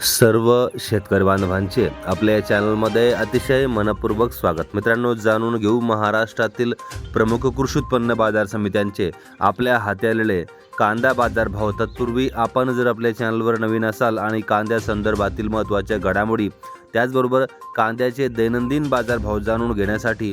सर्व शेतकरी बांधवांचे आपल्या या चॅनलमध्ये अतिशय मनपूर्वक स्वागत. मित्रांनो जाणून घेऊ महाराष्ट्रातील प्रमुख कृषी उत्पन्न बाजार समित्यांचे आपल्या हाती आलेले कांदा बाजार भाव. तत्पूर्वी आपण जर आपल्या चॅनलवर नवीन असाल आणि कांद्या संदर्भातील महत्त्वाच्या घडामोडी त्याचबरोबर कांद्याचे दैनंदिन बाजारभाव जाणून घेण्यासाठी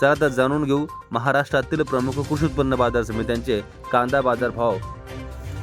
चला तर जाणून घेऊ महाराष्ट्रातील प्रमुख कृषी उत्पन्न बाजार समित्यांचे कांदा बाजार भाव.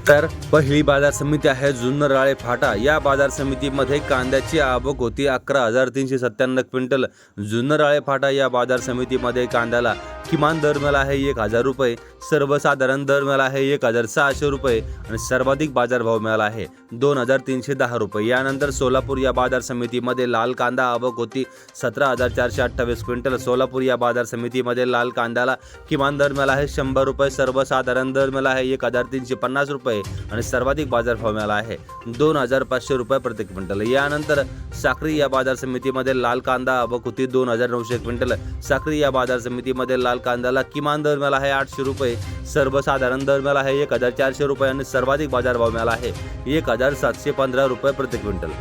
तर पहिली बाजार समिती आहे जुन्नर राळे फाटा. या बाजार समितीमध्ये कांद्याची आवक होती अकरा हजार तीनशे सत्त्याण्णव क्विंटल. जुन्नर राळे फाटा या बाजार समितीमध्ये कांद्याला किमान दर मिळाला आहे एक हजार रुपये. सर्वसाधारण दर मिळाला आहे एक हजार सहाशे रुपये आणि सर्वाधिक बाजारभाव मिळाला आहे. दोन हजार तीनशे दहा रुपये. यानंतर सोलापूर या बाजार समितीमध्ये लाल कांदा आवक होती. सतरा हजार चारशे अठ्ठावीस क्विंटल. सोलापूर या बाजार समितीमध्ये लाल कांद्याला किमान दर मिळाला आहे शंभर रुपये. सर्वसाधारण दर मिळाला आहे एक हजार तीनशे पन्नास रुपये आणि सर्वाधिक बाजारभाव मिळाला आहे दोन हजार पाचशे रुपये प्रति क्विंटल. यानंतर साक्री या बाजार समितीमध्ये लाल कांदा आवक होती दोन हजार नऊशे क्विंटल. साक्री या बाजार समितीमध्ये लाल कांद्याला किमान दर मिळाला आहे आठशे रुपये. Perfeito. सर्वसाधारण दर मिळाला आहे एक हजार चारशे रुपये आणि सर्वाधिक बाजारभाव मिळाला आहे एक हजार सातशे पंधरा रुपये प्रति क्विंटल.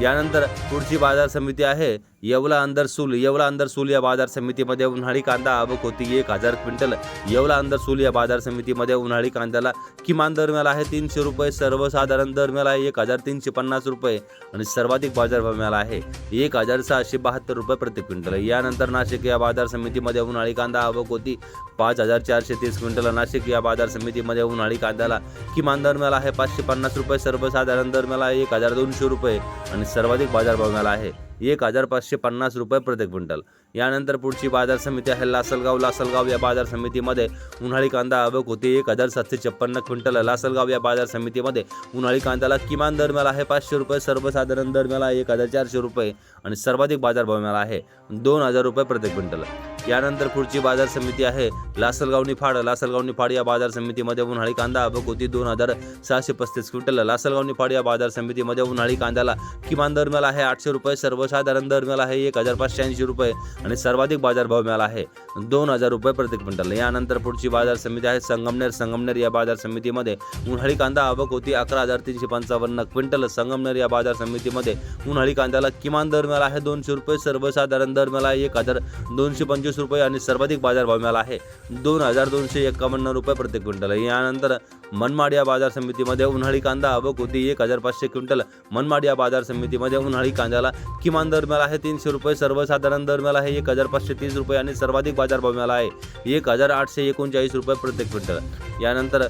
यानंतर पुढची बाजार समिती आहे येवला अंदर सूल. येवला अंदर सूल या बाजार समितीमध्ये उन्हाळी कांदा आवक होती एक हजार क्विंटल. येवला अंदर सूल या बाजार समितीमध्ये उन्हाळी कांद्याला किमान दर मिळाला आहे तीनशे रुपये सर्वसाधारण दर मिळाला आहे एक हजार तीनशे पन्नास रुपये आणि सर्वाधिक बाजारभाव मिळाला आहे एक हजार सहाशे बहात्तर रुपये प्रति क्विंटल. यानंतर नाशिक या बाजार समितीमध्ये उन्हाळी कांदा आवक होती पाच हजार चारशे तीस क्विंटल. नाशिक या बाजार समितीमध्ये उन्हाळी कांद्याला किमान दर मिळाला आहे पाचशे पन्नास रुपये सर्वसाधारण दर मिळाला आहे एक हजार दोनशे रुपये आणि सर्वाधिक बाजारभाव मिळाला आहे. एक हजार पाचशे पन्नास रुपये प्रति क्विंटल. यानंतर पुढची बाजार समिती आहे लासलगाव. लासलगाव या बाजार समितीमध्ये उन्हाळी कांदा आवक होती. एक हजार सातशे छप्पन्न क्विंटल लासलगाव या बाजार समितीमध्ये उन्हाळी कांद्याला किमान दर मिळाला आहे पाचशे रुपये सर्वसाधारण दर मिळाला एक हजार चारशे रुपये आणि सर्वाधिक बाजारभाव मिळाला आहे दोन हजार रुपये प्रति क्विंटल. यानंतर पुढची बाजार समिती आहे लासलगाव निफाड. लासलगाव निफाड या बाजार समितीमध्ये उन्हाळी कांदा आवक होती दोन हजार सहाशे पस्तीस क्विंटल. लासलगाव निफाड या बाजार समितीमध्ये उन्हाळी कांद्याला किमान दर मिळाला आहे आठशे रुपये सर्वसाधारण दर मिळाला आहे एक हजार पाचशे ऐंशी रुपये आणि सर्वाधिक बाजारभाव मिळाला आहे दोन हजार रुपये प्रति क्विंटल. यानंतर पुढची बाजार समिती आहे संगमनेर. संगमनेर या बाजार समितीमध्ये उन्हाळी कांदा आवक होती अकरा हजार तीनशे पंचावन्न क्विंटल. संगमनेर या बाजार समितीमध्ये उन्हाळी कांद्याला किमान दर मिळाला आहे दोनशे रुपये. सर्वसाधारण दर मिळाला आहे एक हजार दोनशे पंचवीस रुपये आणि सर्वाधिक बाजारभाव मिळाला आहे दोन हजार दोनशे एकावन्न रुपये प्रति क्विंटल. यानंतर मनमाड या बाजार समितीमध्ये उन्हाळी कांदा आवक होती एक हजार पाचशे क्विंटल. मनमाड या बाजार समितीमध्ये उन्हाळी कांद्याला किमान दर मिळाला आहे तीनशे रुपये सर्वसाधारण दर मिळाला आहे एक हजार पाचशे तीस रुपये आणि सर्वाधिक बाजारभाव मिळाला आहे एक हजार आठशे एकोणचाळीस रुपये प्रत्येक क्विंटल. यानंतर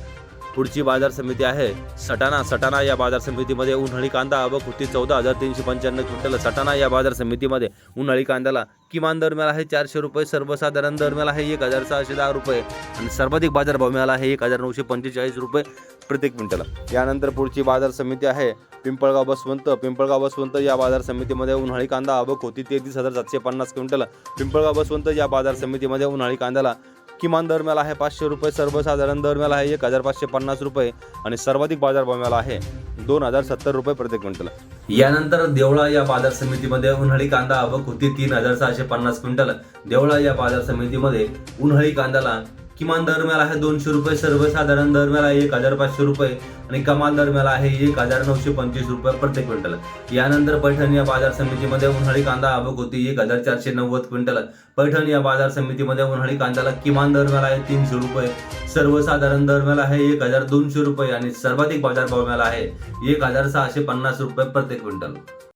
पुढची बाजार समिती आहे. सटाणा सटाणा या बाजार समितीमध्ये उन्हाळी कांदा आवक होती चौदा हजार तीनशे पंच्याण्णव क्विंटल. सटाणा या बाजार समितीमध्ये उन्हाळी कांद्याला किमान दर मिळाला आहे चारशे रुपये सर्वसाधारण दर मिळाला आहे एक हजार सहाशे दहा रुपये आणि सर्वाधिक बाजारभाव मिळाला आहे एक हजार नऊशे पंचेचाळीस रुपये प्रति क्विंटल यानंतर पुढची बाजार समिती आहे. पिंपळगाव बसवंत पिंपळगाव बसवंत या बाजार समितीमध्ये उन्हाळी कांदा आवक होती तेहतीस हजार सातशे पन्नास क्विंटल. पिंपळगाव बसवंत या बाजार समितीमध्ये उन्हाळी कांद्याला किमान दर मिळाला आहे पाचशे रुपये सर्वसाधारण दर मिळाला आहे एक हजार पाचशे पन्नास रुपये आणि सर्वाधिक बाजारभाव मिळाला आहे दोन हजार सत्तर रुपये प्रति क्विंटल. यानंतर देवळा या बाजार समितीमध्ये उन्हाळी कांदा आवक होती तीन हजार सहाशे पन्नास क्विंटल. देवळा या बाजार समितीमध्ये उन्हाळी कांद्याला किमान दरम्याला आहे दोनशे रुपये सर्वसाधारण दरम्याला आहे एक हजार पाचशे रुपये आणि कमाल दरम्याला आहे एक हजार नऊशे पंचवीस रुपये प्रत्येक क्विंटल यानंतर पैठण या बाजार समितीमध्ये उन्हाळी कांदा आवक होती एक हजार चारशे नव्वद क्विंटल पैठण या बाजार समितीमध्ये उन्हाळी कांद्याला किमान दरम्याला आहे तीनशे रुपये सर्वसाधारण दरम्याला आहे एक हजार दोनशे रुपये आणि सर्वाधिक बाजार भाव मिळाला आहे एक हजार सहाशे पन्नास रुपये प्रत्येक क्विंटल.